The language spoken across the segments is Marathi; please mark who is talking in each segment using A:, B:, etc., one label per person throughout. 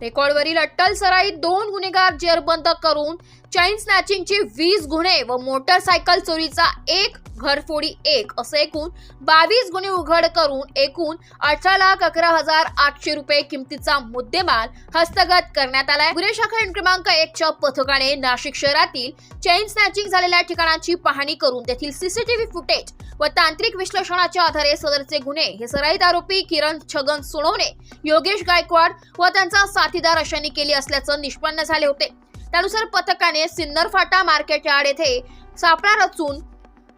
A: रेकॉर्डवरील अट्टल सराईत दोन गुन्हेगार जेरबंद करून चैन स्नॅचिंगचे वीस गुन्हे व मोटरसायकल चोरीचा एक घरफोडी एक असे एकूण बावीस गुन्हे उघड करून एकूण अठरा लाख अकरा हजार आठशे रुपये किमतीचा मुद्देमाल हस्तगत करण्यात आलाय. गुन्हे शाखा क्रमांक क्रमांक एकच्या पथकाने नाशिक शहरातील चैन स्नॅचिंग झालेल्या ठिकाणांची पाहणी करून तेथील सीसीटीव्ही फुटेज व तांत्रिक विश्लेषणाच्या आधारे सदरचे गुन्हे हे सराईत आरोपी किरण छगन सोनवणे योगेश गायकवाड व त्यांचा साथीदार अशांनी केली असल्याचं निष्पन्न झाले होते. त्यानुसार पथकाने सिन्नर फाटा मार्केट यार्ड येथे सापळा रचून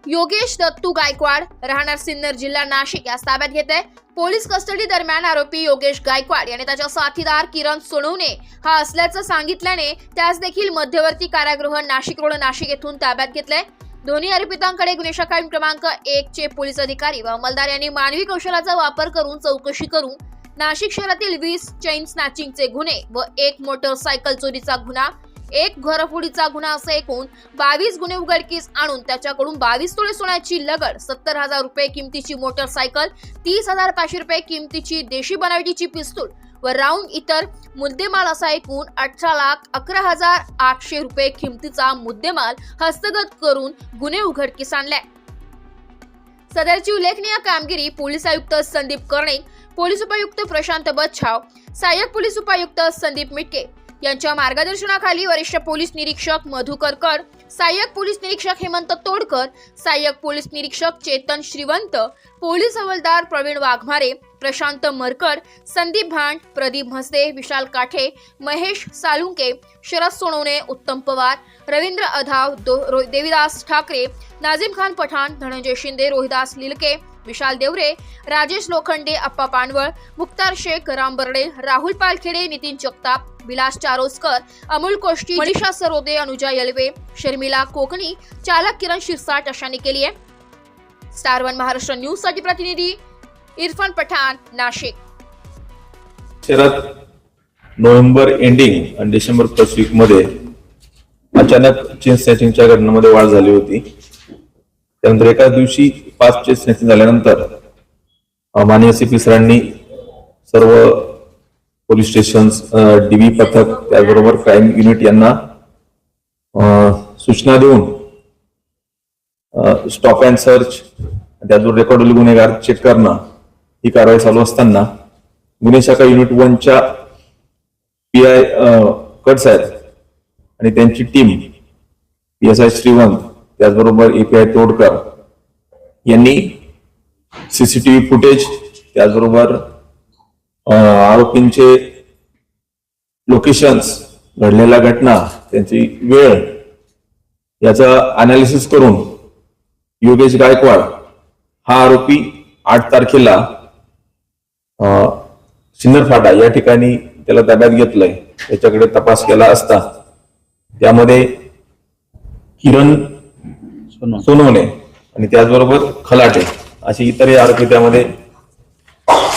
A: योगेश दत्तू गायकवाड राहणार सिन्नर जिल्हा नाशिक यास ताब्यात घेत आहे पोलीस कस्टडी दरम्यान आरोपी योगेश गायकवाड याने त्याच्या साथीदार किरण सोनवणे हा असल्याचं सांगितल्याने त्यास देखील मध्यवर्ती कारागृह नाशिक रोड नाशिक येथून ताब्यात घेतलंय. दोन्ही आरोपितांकडे गुन्हे शाखा क्रमांक एक चे पोलीस अधिकारी व अंमलदार यांनी मानवी कौशल्याचा वापर करून चौकशी करून नाशिक शहरातील वीस चैन स्नॅचिंगचे गुन्हे व एक मोटरसायकल चोरीचा गुन्हा एक घरफोडीचा गुन्हा असे एकूण बावीस गुन्हे उघडकीस आणून त्याच्याकडून बावीस तोळे सोन्याची लगड सत्तर हजार रुपये किमतीची मोटरसायकल तीस हजार पाचशे रुपये किमतीची देशी बनावटीची पिस्तूल व राऊंड इतर मुद्देमाल असा एकूण अठरा लाख अकरा हजार आठशे रुपये किमतीचा मुद्देमाल हस्तगत करून गुन्हे उघडकीस आणलाय सदरची उल्लेखनीय कामगिरी पोलीस आयुक्त संदीप कर्णिक पोलीस उपायुक्त प्रशांत बच्छाव सहाय्यक पोलीस उपायुक्त संदीप मिटके यांच्या मार्गदर्शनाखाली वरिष्ठ पोलीस निरीक्षक मधुकर कर सहाय्यक पोलीस निरीक्षक हेमंत तोडकर सहाय्यक पोलीस निरीक्षक चेतन श्रीवंत पोलीस हवालदार प्रवीण वाघमारे प्रशांत मरकर संदीप भांड प्रदीप म्हसदे विशाल काठे महेश सालुंके शरद सोनवणे उत्तम पवार रवींद्र अधाव देविदास ठाकरे नाझिम खान पठाण धनंजय शिंदे रोहिदास लिलके विशाल देवरे राजेश लोखंडे अप्पा पानवळ मुक्तार शेख राम बर्डे राहुल पालखेडे नितीन जगताप विलास चारोस्कर अमोल कोष्टी मनीषा सरोदे अनुजा यलवे शर्मिला कोकणी चालक किरण शिरसाट अशांनी केली आहे. स्टार वन महाराष्ट्र न्यूजसाठी प्रतिनिधी इरफान पठाण नाशिक.
B: शहरात नोव्हेंबर एंडिंग आणि डिसेंबर फर्स्ट वीकमध्ये अचानक चेन स्नॅचिंगच्या घटनांमध्ये वाढ झाली होती. त्यानंतर एका दिवशी पाच चेन स्नॅचिंग झाल्यानंतर माननीय सीपी सरांनी सर्व पोलीस स्टेशन डीबी पथक त्याचबरोबर क्राईम युनिट यांना सूचना देऊन स्टॉप अँड सर्च त्याचबरोबर रेकॉर्ड गुन्हेगार चेक करणं ही कारवाई चालू असताना गुन्हे शाखा युनिट वनच्या पी आय कट साहेब आणि त्यांची team P S I Shrivant त्याचबरोबर एपीआय तोडकर यांनी सीसीटीव्ही फुटेज त्याचबरोबर आरोपींचे लोकेशन्स घडलेल्या घटना त्यांची वेळ याचा अनालिसिस करून योगेश गायकवाड हा आरोपी आठ तारखेला सिन्नर फाटा या ठिकाणी त्याला ताब्यात घेतलंय. त्याच्याकडे तपास केला असता त्यामध्ये किरण सोनवणे. आणि त्याचबरोबर खलाटे असे इतरही आरोपी त्यामध्ये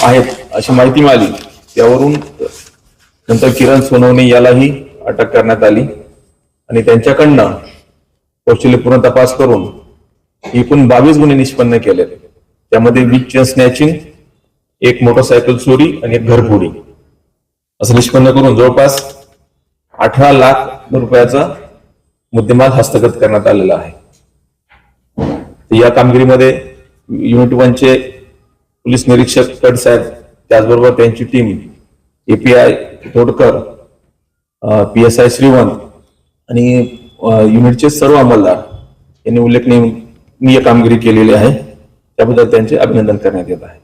B: आहेत अशी माहिती मिळाली. त्यावरून नंतर किरण सोनवणे यालाही अटक करण्यात आली आणि त्यांच्याकडनं कौशल्यपूर्ण तपास करून एकूण बावीस गुन्हे निष्पन्न केले त्यामध्ये वीज चेन स्नॅचिंग एक मोटरसायकल चोरी आणि एक घरफोडी. असं निष्पन्न करून जवळपास अठरा लाख रुपयाचा मुद्देमाल हस्तगत करण्यात आलेला आहे. तर या कामगिरीमध्ये युनिट वनचे पोलीस निरीक्षक कड साहेब त्याचबरोबर त्यांची team API Todkar P S I Shrivant आणि युनिटचे सर्व अंमलदार यांनी उल्लेखनीय कामगिरी केलेली आहे. त्याबद्दल त्यांचे अभिनंदन करण्यात येत आहे.